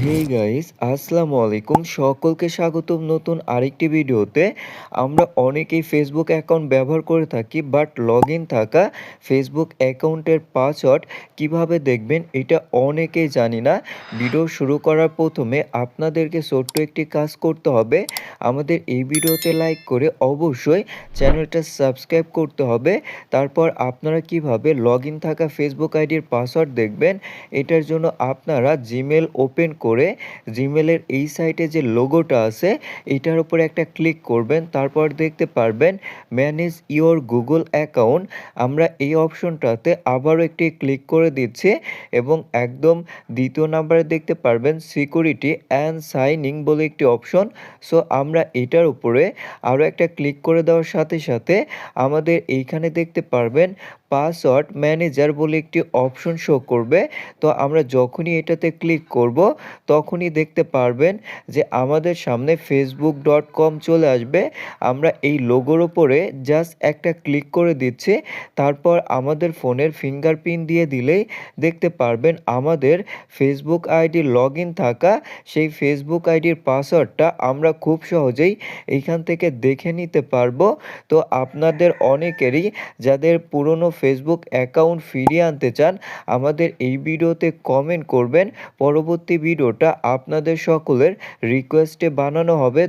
Hey guys আসসালামু আলাইকুম। সকলকে স্বাগতম নতুন আরেকটি ভিডিওতে। আমরা অনেকেই ফেসবুক অ্যাকাউন্ট ব্যবহার করে থাকি বাট লগ থাকা ফেসবুক অ্যাকাউন্টের পাসওয়ার্ড কীভাবে দেখবেন এটা অনেকেই জানি না। ভিডিও শুরু করার প্রথমে আপনাদেরকে ছোট্ট একটি কাজ করতে হবে। আমাদের এই ভিডিওতে লাইক করে অবশ্যই চ্যানেলটা সাবস্ক্রাইব করতে হবে। তারপর আপনারা কীভাবে লগ থাকা ফেসবুক আইডির পাসওয়ার্ড দেখবেন, এটার জন্য আপনারা জিমেল ওপেন করে জিমেলের এই সাইটে যে লোগোটা আছে, এটার উপরে একটা ক্লিক করবেন, তারপর দেখতে পারবেন ম্যানেজ ইওর গুগল অ্যাকাউন্ট আমরা এই অপশনটাতে আবারও একটি ক্লিক করে দিচ্ছি এবং একদম দ্বিতীয় নাম্বারে দেখতে পারবেন সিকিউরিটি অ্যান্ড সাইনিং বলে একটি অপশন সো আমরা এটার উপরে আরও একটা ক্লিক করে দেওয়ার সাথে সাথে আমাদের এইখানে দেখতে পারবেন পাসওয়ার্ড ম্যানেজার বলে একটি অপশন শো করবে। তো আমরা যখনই এটাতে ক্লিক করব, তখনই দেখতে পারবেন যে আমাদের সামনে ফেসবুক ডট কম চলে আসবে। আমরা এই লোগোর ওপরে জাস্ট একটা ক্লিক করে দিচ্ছি। তারপর আমাদের ফোনের ফিঙ্গারপ্রিন্ট দিয়ে দিলেই দেখতে পারবেন আমাদের ফেসবুক আইডি লগ থাকা। সেই ফেসবুক আইডির পাসওয়ার্ডটা আমরা খুব সহজেই এইখান থেকে দেখে নিতে পারব। তো আপনাদের অনেকেরই যাদের পুরনো ফেসবুক অ্যাকাউন্ট ফিরিয়ে আনতে চান, আমাদের এই ভিডিওতে কমেন্ট করবেন। পরবর্তী ভিডিওটা আপনাদের সকলের রিকোয়েস্টে বানানো হবে।